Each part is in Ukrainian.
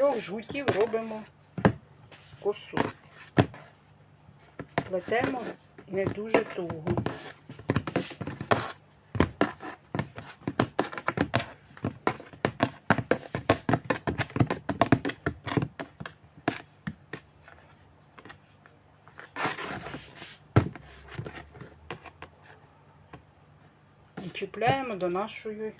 трьох жгутів робимо косу. Плетемо не дуже туго. І чіпляємо до нашої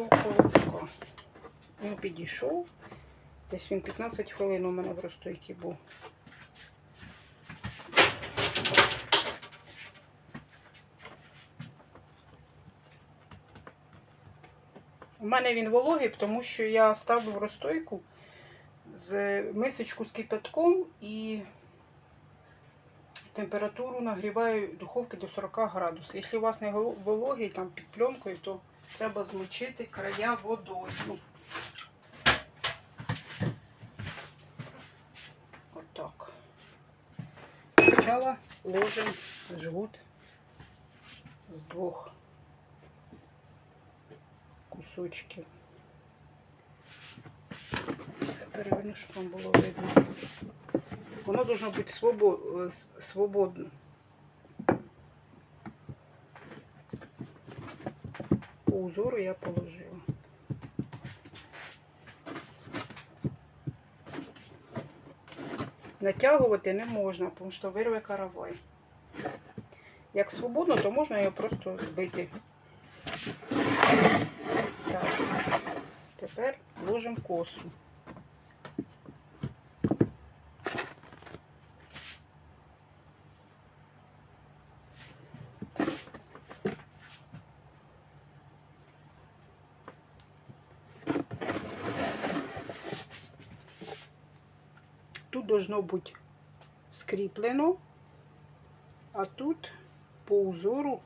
нашого колобка. Він підійшов. Десь він 15 хвилин у мене в розстойці був. У мене він вологий, тому що я ставлю в розстойку з мисочку з кипятком і температуру нагріваю духовки до 40 градусів. Якщо у вас не вологий, там під пленкою, то треба змочити края водою. Отак. Спочатку ложимо жгут з двох кусочків. Все переверну, щоб вам було видно. Воно должно бути е, свободно. По узору я положила. Натягувати не можна, тому що вирве каравай. Як свободно, то можна його просто збити. Так. Тепер ложимо косу. Тут должно бути скріплено, а тут по узору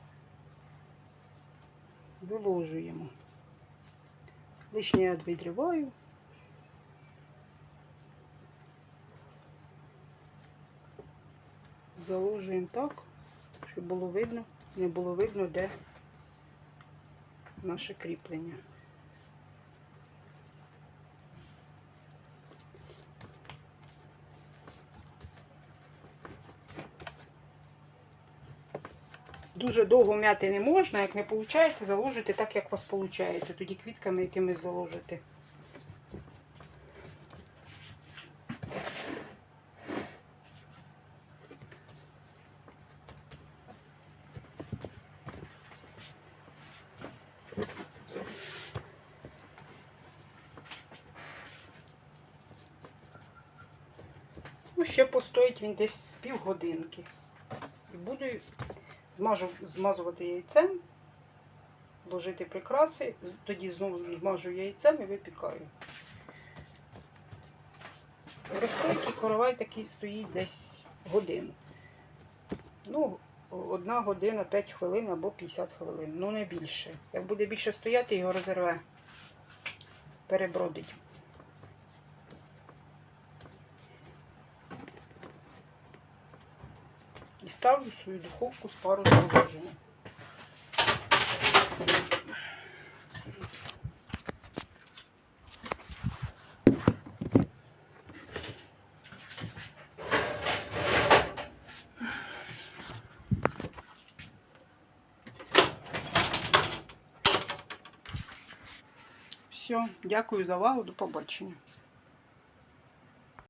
виложуємо. Лишнє я відриваю. Заложуємо так, щоб було видно, не було видно, де наше кріплення. Дуже довго м'яти не можна, як не виходить, заложите так, як у вас виходить. Тоді квітками якимись заложите. Ну, ще постоїть він десь з півгодинки. І буду змажу, змазувати яйцем, ложити прикраси, тоді знову змажу яйцем і випікаю. В розстойці коровай такий стоїть десь годину. Ну, одна година, 5 хвилин або 50 хвилин, ну не більше. Як буде більше стояти, його розірве, перебродить. І ставлю свою духовку з пару заложення. Все, дякую за увагу, до побачення.